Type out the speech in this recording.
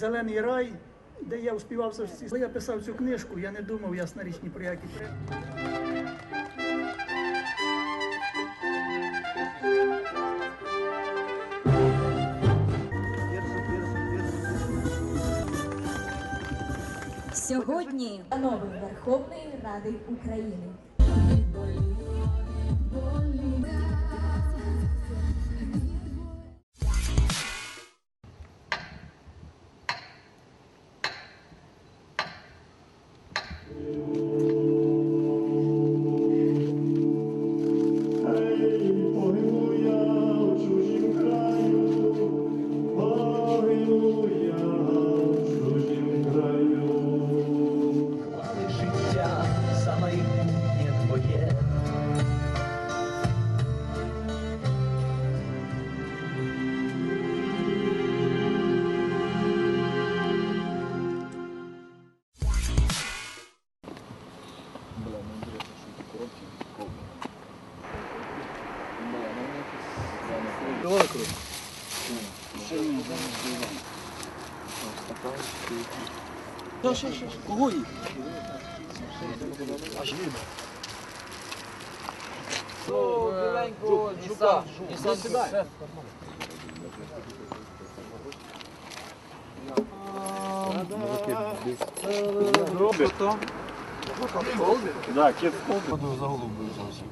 Зелений рай, де я успівав завжди. Коли я писав цю книжку, я не думав ясна річ ні про які. Сьогодні Новий Верховної Ради України. Кого їх? Біленького Нісан. Нісан сідай. Да, кіт в колбі. За голову взявся.